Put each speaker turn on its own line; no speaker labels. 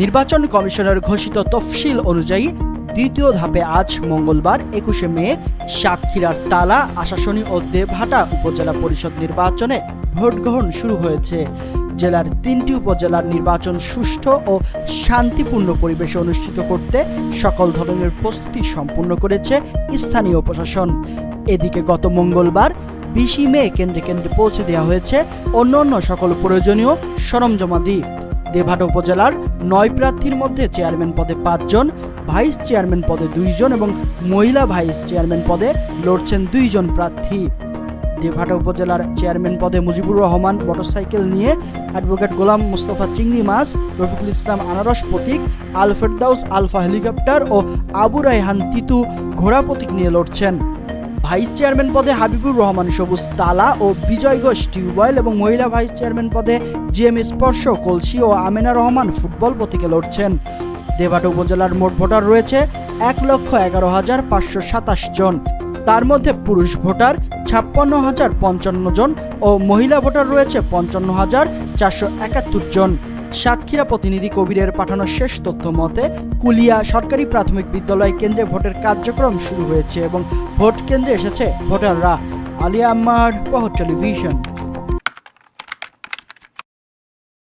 নির্বাচন কমিশনের ঘোষিত তফসিল অনুযায়ী দ্বিতীয় ধাপে আজ মঙ্গলবার একুশে মে সাতক্ষীরার তালা, আশাসনী ও দেবহাটা উপজেলা পরিষদ নির্বাচনে ভোট গ্রহণ শুরু হয়েছে। জেলার তিনটি উপজেলার নির্বাচন সুষ্ঠু ও শান্তিপূর্ণ পরিবেশে অনুষ্ঠিত করতে সকল ধরনের প্রস্তুতি সম্পূর্ণ করেছে স্থানীয় প্রশাসন। এদিকে গত মঙ্গলবার বিশি মে কেন্দ্রে কেন্দ্রে পৌঁছে দেওয়া হয়েছে অন্য অন্য সকল প্রয়োজনীয় সরঞ্জামাদি। দেবহাটা উপজেলার নয় প্রার্থীর মধ্যে চেয়ারম্যান পদে পাঁচজন, ভাইস চেয়ারম্যান পদে দুইজন এবং মহিলা ভাইস চেয়ারম্যান পদে লড়ছেন দুইজন প্রার্থী। দেবহাটা উপজেলার চেয়ারম্যান পদে মুজিবুর রহমান মোটরসাইকেল নিয়ে অ্যাডভোকেট গোলাম মুস্তফা চিংড়ি মাছ, রফিকুল ইসলাম আনারস প্রতীক আল ফেরদাউস আলফা হেলিকপ্টার ও আবু রায়হান তিতু ঘোড়া প্রতীক নিয়ে লড়ছেন। ভাইস চেয়ারম্যান পদে হাবিবুর রহমান, সবুজ তালা ও বিজয় ঘোষ, টিউবওয়েল এবং মহিলা ভাইস চেয়ারম্যান পদে জি এম স্পর্শ, কলসি ও আমেনা রহমান ফুটবল প্রতীকে লড়ছেন। দেবাটা উপজেলার মোট ভোটার রয়েছে এক লক্ষ এগারো হাজার পাঁচশো সাতাশ জন। তার মধ্যে পুরুষ ভোটার ছাপ্পান্ন হাজার পঞ্চান্ন জন ও মহিলা ভোটার রয়েছে পঞ্চান্ন হাজার চারশো একাত্তর জন। সাতক্ষীরা প্রতিনিধি কবিরের পাঠানো শেষ তথ্য মতে, কুলিয়া সরকারি প্রাথমিক বিদ্যালয় কেন্দ্রে ভোটের কার্যক্রম শুরু হয়েছে এবং ভোট কেন্দ্রে এসেছে ভোটাররা। আলিয়া আম্মার, পহর টেলিভিশন।